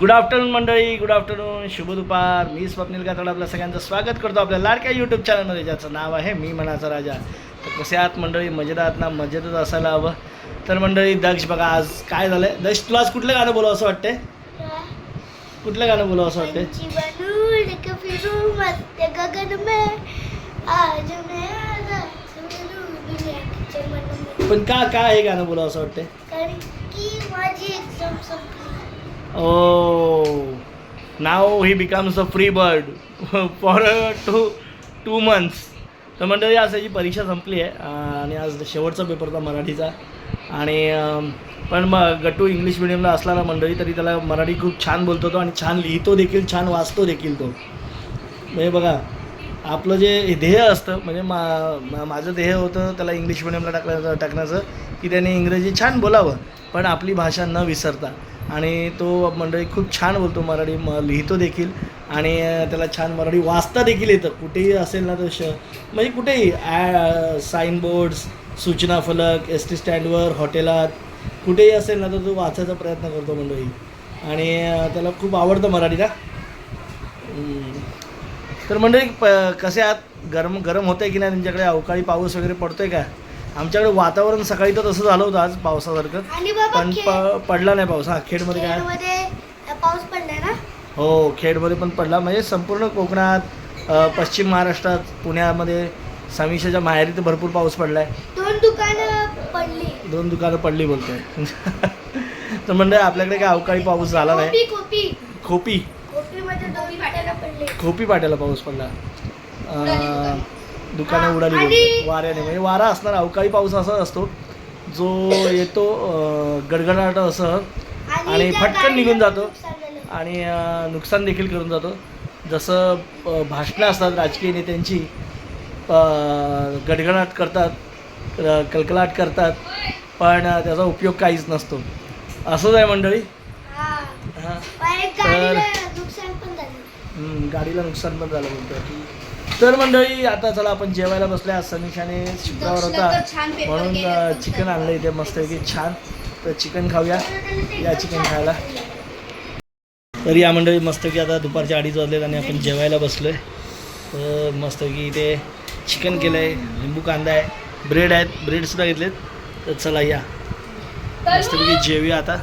Good afternoon मंडळी. Good afternoon शुभ दुपार. मी स्वप्नील गाथोड आपल्या सगळ्यांचं स्वागत करतो आपल्या लाडक्या यूट्यूब चॅनलमध्ये ज्याचं नाव आहे मी मनाचा राजा. तर कसे आहात मंडळी? मजेत आहात ना? मजेतच असायला हवं. तर मंडळी दक्ष बघा आज काय झालंय? दक्ष तुला आज कुठलं गाणं बोलावं असं वाटतंय? कुठलं गाणं बोलावं असं वाटतंय? पण का का हे गाणं बोलावं असं वाटतंय? ओ now he becomes a free bird for two two months तर मंडळी आज याची परीक्षा संपली आहे. आणि आज शेवटचा पेपर होता मराठीचा. आणि पण मग गट्टू इंग्लिश मिडियमला असला ना मंडळी तरी त्याला मराठी खूप छान बोलतो तो आणि छान लिहितो देखील छान वाचतो देखील तो. म्हणजे बघा आपलं जे ध्येय असतं म्हणजे मा मा- माझं ध्येय होतं त्याला इंग्लिश मिडियमला टाकण्याचं टाकण्याचं की त्याने इंग्रजी छान बोलावं पण आपली भाषा न विसरता. आणि तो मंडळी खूप छान बोलतो मराठी म लिहितो देखील. आणि त्याला छान मराठी वाचता देखील येतं. कुठेही असेल ना तर श म्हणजे कुठेही ॲ साईन सूचना फलक एस टी स्टँडवर हॉटेलात कुठेही असेल ना तर तो वाचायचा प्रयत्न करतो मंडळी. आणि त्याला खूप आवडतं मराठी ना तर मंडळी प कसे आहात? गरम गरम होतं आहे की नाही? तुमच्याकडे अवकाळी पाऊस वगैरे पडतो आहे का? आमच्याकडे वातावरण सकाळी तर तसं झालं होतं आज पावसासारखं. पण पडला नाही पाऊस. हा खेडमध्ये काय? पाऊस पडलाय ना? हो खेडमध्ये पण पडला. म्हणजे संपूर्ण कोकणात पश्चिम महाराष्ट्रात पुण्यामध्ये समीक्षाच्या माहेरी तर भरपूर पाऊस पडला आहे दोन दुकानं पडली. दोन दुकानं पडली बोलतोय. तर म्हणजे आपल्याकडे काय अवकाळी पाऊस झाला नाही. खोपी. पडले. खोपी पाट्याला पाऊस पडला. दुकानं उडाली बोलतो. वाऱ्याने. म्हणजे वारा असणार अवकाळी पाऊस असा असतो जो येतो गडगडाट असं आणि फटकन निघून जातो. आणि नुकसान देखील करून जातो. जसं भाषणं असतात राजकीय नेत्यांची गडगडाट करतात कलकलाट करतात पण त्याचा उपयोग काहीच नसतो. असंच आहे मंडळी. एक गाडीला नुकसान पण झालं. हम्म, तर मंडळी आता चला आपण जेवायला बसले आज समीक्षाने शुक्रवार होता. म्हणून चिकन आणलं इथे मस्तपैकी. छान. तर चिकन खाऊया. या चिकन खायला. तर या मंडळी मस्तपैकी आता दुपारचे अडीच वाजलेत आणि आपण जेवायला बसलोय. तर मस्तपैकी इथे चिकन केलं आहे लिंबू कांदा आहे. ब्रेड आहेत. ब्रेडसुद्धा घेतलेत. तर चला या. मस्तपैकी जेवूया आता.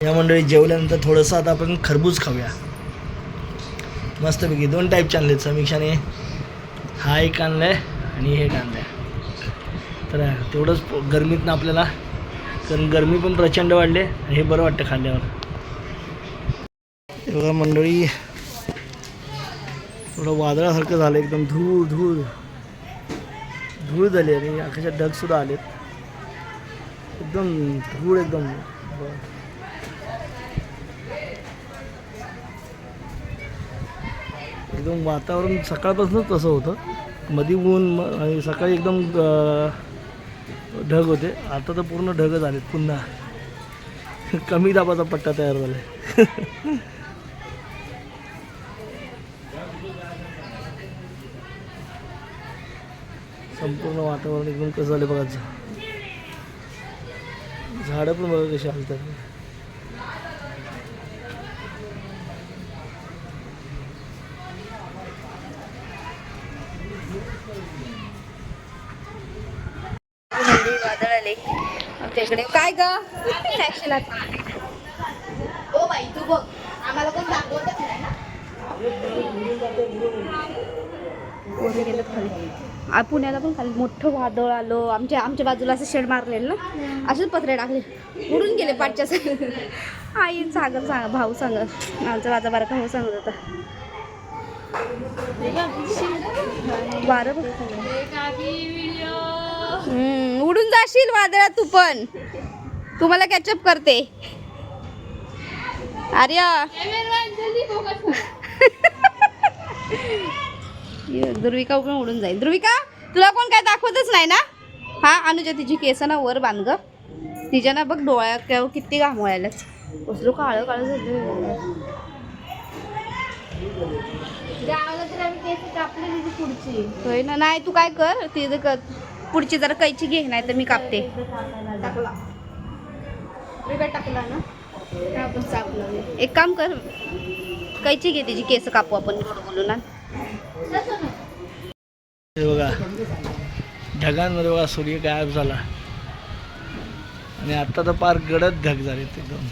या मंडळी जेवल्यानंतर थोडंसं आता आपण खरबूज खाऊया. मस्तपैकी दोन टाईपचे आहेत समीक्षाने. हा एक आणलाय आणि हे एक आणलाय. तर तेवढंच प- गरमीतनं आपल्याला कारण गरमी पण प्रचंड वाढले आणि हे बरं वाटतं खाल्ल्यावर. हे मंडळी थोडं वादळासारखं झालं एकदम धूळ धूळ. धूळ झाली आणि आकाशात ढगसुद्धा आलेत. एकदम धूळ एकदम. एकदम वातावरण सकाळपासूनच तसं होतं. मधी ऊन आणि सकाळी एकदम ढग होते. आता तर पूर्ण ढगच झालेत पुन्हा. कमी दाबाचा पट्टा तयार झाला आहे संपूर्ण वातावरण एकदम कसं झालं बघा. झाडं पण बघा कशी हलतात थंडी वादळ आले आमच्या इकडे. काय ग? फॅक्शन ओ बाई तू बघ. आम्हाला कोण दाखवतच नाही ना? वरून गेलं खाली. आ, पुण्याला पण खाली. मोठं वादळ आलं. आमच्या आमच्या बाजूला असं शेड मारलेलं ना? असेच पत्रे टाकले. उडून गेले पाठच्या आई सांगत सांगा भाऊ सांगत आमचा माझा बारका भाऊ सांगत होता. वारं बघ. हम्म, उडून जाशील वादळात तू पण. तुम्हाला कॅचअप करते. आर्या. ये, ध्रुविका पण उडून जाईल. ध्रुविका तुला कोण काय दाखवतच नाही ना? हा अनुजा तिची केस ना वर बांध ग. तिच्या ना बघ डोळ्यात काय किती घाम व्हायला कसलं काळं काळं झालं. पुढची. होय ना नाही तू काय कर तिथं कर. पुढची जरा कैची घे नाही तर मी कापते. टाकला. टाकला ना? आपण चाकू लावूया. एक काम कर कैची घे त्याची केस कापू आपण गोड बोलून. हे बघा ढगांमध्ये बघा सूर्य गायब झाला. आणि आता तर पार गडद ढग झाले ते एकदम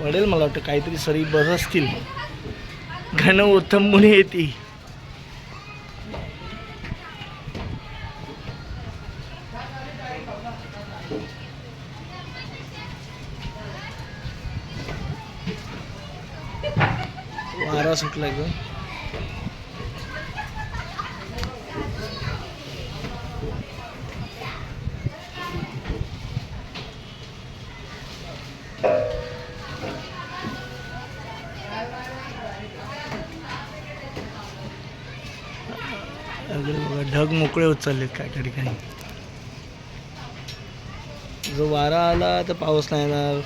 पडेल मला वाटतं काहीतरी सरी बस असतील. घन उत्तम येते. वारा सुटला गं. अगदी बघा ढग मोकळे होत चाललेत काय काय ठिकाणी जो वारा आला तर पाऊस नाही येणार.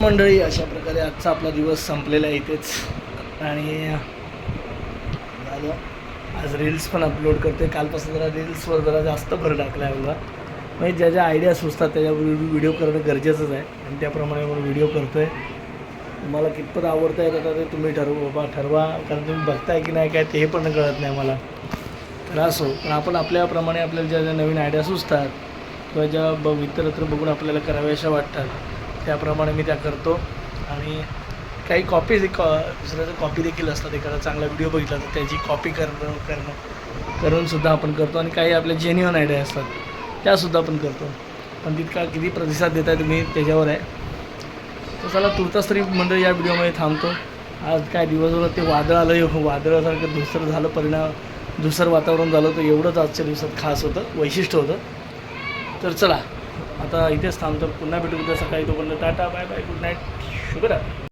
मंडळी अशा प्रकारे आजचा आपला दिवस संपलेला आहे इथेच. आणि आज रील्स पण अपलोड करते कालपासून जरा रील्सवर जरा जास्त भर टाकला आहे मला म्हणजे ज्या ज्या आयडिया सुचतात त्याच्या व्हिडिओ करणं गरजेचंच आहे. आणि त्याप्रमाणे आपण व्हिडिओ करतो आहे तुम्हाला कितपत आवडतं आहे आता ते तुम्ही ठरवू बाबा ठरवा. कारण तुम्ही बघताय की नाही काय ते हे पण कळत नाही मला तर असो. पण आपण आपल्याप्रमाणे आपल्याला ज्या ज्या नवीन आयडिया सुचतात किंवा ज्या ब इतरत्र बघून आपल्याला कराव्याशा वाटतात त्याप्रमाणे मी त्या करतो. आणि काही कॉपीज कॉ दुसऱ्याचं कॉपी देखील असतात. एखादा चांगला व्हिडिओ बघितला तर त्याची कॉपी करणं करणं करूनसुद्धा आपण करतो. आणि काही आपल्या जेन्युअन आयडिया असतात. त्यासुद्धा आपण करतो. पण तितका किती प्रतिसाद देत आहे तुम्ही त्याच्यावर आहे. तर चला तुर्तास तरी मंडळी या व्हिडिओमध्ये थांबतो. आज काय दिवसभर ते वादळ आलं वादळासारखं धुसर झालं परिणाम धुसर वातावरण झालं तर एवढंच आजच्या दिवसात खास होतं वैशिष्ट्य होतं. तर चला आता इथेच थांबतो. पुन्हा भेटू उद्या सकाळी तोपर्यंत. Tata bye bye good night. शुभरात्री.